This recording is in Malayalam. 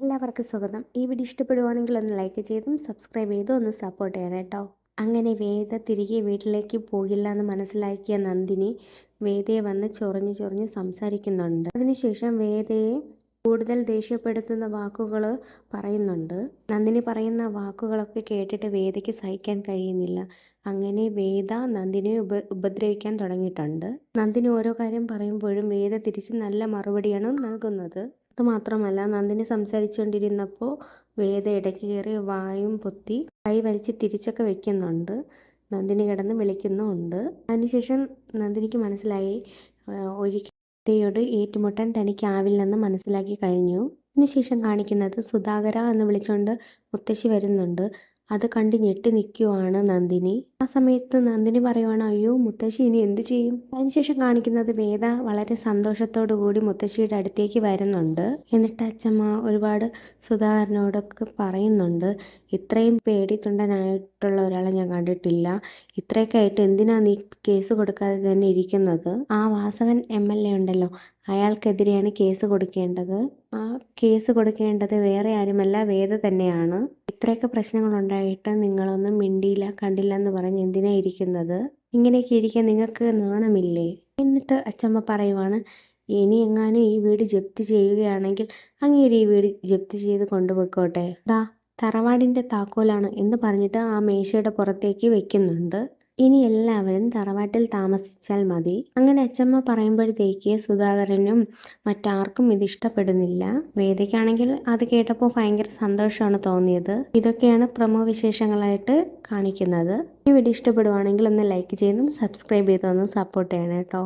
എല്ലാവർക്കും സ്വാഗതം. ഈ വീഡിയോ ഇഷ്ടപ്പെടുവാണെങ്കിൽ ഒന്ന് ലൈക്ക് ചെയ്തും സബ്സ്ക്രൈബ് ചെയ്തും ഒന്ന് സപ്പോർട്ട് ചെയ്യണം കേട്ടോ. അങ്ങനെ വേദ തിരികെ വീട്ടിലേക്ക് പോകില്ല എന്ന് മനസ്സിലാക്കിയ നന്ദിനി വേദയെ വന്ന് ചൊറിഞ്ഞു ചൊറിഞ്ഞ് സംസാരിക്കുന്നുണ്ട്. അതിനുശേഷം വേദയെ കൂടുതൽ ദേഷ്യപ്പെടുത്തുന്ന വാക്കുകൾ പറയുന്നുണ്ട്. നന്ദിനി പറയുന്ന വാക്കുകളൊക്കെ കേട്ടിട്ട് വേദയ്ക്ക് സഹിക്കാൻ കഴിയുന്നില്ല. അങ്ങനെ വേദ നന്ദിനിയെ ഉപ ഉപദ്രവിക്കാൻ തുടങ്ങിയിട്ടുണ്ട്. നന്ദിനി ഓരോ കാര്യം പറയുമ്പോഴും വേദ തിരിച്ച് നല്ല മറുപടിയാണ് നൽകുന്നത്. അതുമാത്രമല്ല നന്ദിനി സംസാരിച്ചുകൊണ്ടിരുന്നപ്പോൾ വേദ ഇടയ്ക്ക് കയറി വായും പൊത്തി കൈ വലിച്ച് തിരിച്ചൊക്കെ വെക്കുന്നുണ്ട്. നന്ദിനി കിടന്ന് വിളിക്കുന്നുമുണ്ട്. അതിനുശേഷം നന്ദിനിക്ക് മനസ്സിലായി ഒരിക്കൽ ഏറ്റുമുട്ടാൻ തനിക്കാവില്ലെന്ന് മനസ്സിലാക്കി കഴിഞ്ഞു. അതിനുശേഷം കാണിക്കുന്നത് സുധാകര എന്ന് വിളിച്ചുകൊണ്ട് മുത്തശ്ശി വരുന്നുണ്ട്. അത് കണ്ട് ഞെട്ടി നിൽക്കുവാണ് നന്ദിനി. ആ സമയത്ത് നന്ദിനി പറയുവാണ് അയ്യോ മുത്തശ്ശി ഇനി എന്ത് ചെയ്യും? അതിനുശേഷം കാണിക്കുന്നത് വേദ വളരെ സന്തോഷത്തോടു കൂടി മുത്തശ്ശിയുടെ അടുത്തേക്ക് വരുന്നുണ്ട്. എന്നിട്ട് അച്ഛമ്മ ഒരുപാട് സുധാകരനോടൊക്കെ പറയുന്നുണ്ട് ഇത്രയും പേടിത്തൊണ്ടനായിട്ടുള്ള ഒരാളെ ഞാൻ കണ്ടിട്ടില്ല. ഇത്രയൊക്കെ ആയിട്ട് എന്തിനാ നീ കേസ് കൊടുക്കാതെ തന്നെ ഇരിക്കുന്നത്? ആ വാസവൻ എം എൽ എ ഉണ്ടല്ലോ അയാൾക്കെതിരെയാണ് കേസ് കൊടുക്കേണ്ടത്. ആ കേസ് കൊടുക്കേണ്ടത് വേറെ ആരുമല്ല വേദ തന്നെയാണ്. ഇത്രയൊക്കെ പ്രശ്നങ്ങളുണ്ടായിട്ട് നിങ്ങളൊന്നും മിണ്ടിയില്ല കണ്ടില്ല എന്ന് പറഞ്ഞ് എന്തിനാ ഇരിക്കുന്നത്? ഇങ്ങനെയൊക്കെ ഇരിക്കാൻ നിങ്ങൾക്ക് നാണമില്ലേ? എന്നിട്ട് അച്ചമ്മ പറയുവാണ് ഇനി എങ്ങാനും ഈ വീട് ജപ്തി ചെയ്യുകയാണെങ്കിൽ അങ്ങേര് ഈ വീട് ജപ്തി ചെയ്ത് കൊണ്ടുപോയിക്കോട്ടെ. ദാ തറവാടിന്റെ താക്കോലാണ് എന്ന് പറഞ്ഞിട്ട് ആ മേശയുടെ പുറത്തേക്ക് വെക്കുന്നുണ്ട്. ഇനി എല്ലാവരും തറവാട്ടിൽ താമസിച്ചാൽ മതി. അങ്ങനെ അച്ചമ്മ പറയുമ്പോഴത്തേക്ക് സുധാകരനും മറ്റാർക്കും ഇത് ഇഷ്ടപ്പെടുന്നില്ല. വേദിക്കാണെങ്കിൽ അത് കേട്ടപ്പോൾ ഭയങ്കര സന്തോഷമാണ് തോന്നിയത്. ഇതൊക്കെയാണ് പ്രമോ വിശേഷങ്ങളായിട്ട് കാണിക്കുന്നത്. ഈ വീഡിയോ ഇഷ്ടപ്പെടുവാണെങ്കിൽ ഒന്ന് ലൈക്ക് ചെയ്തും സബ്സ്ക്രൈബ് ചെയ്തൊന്ന് സപ്പോർട്ട് ചെയ്യണം കേട്ടോ.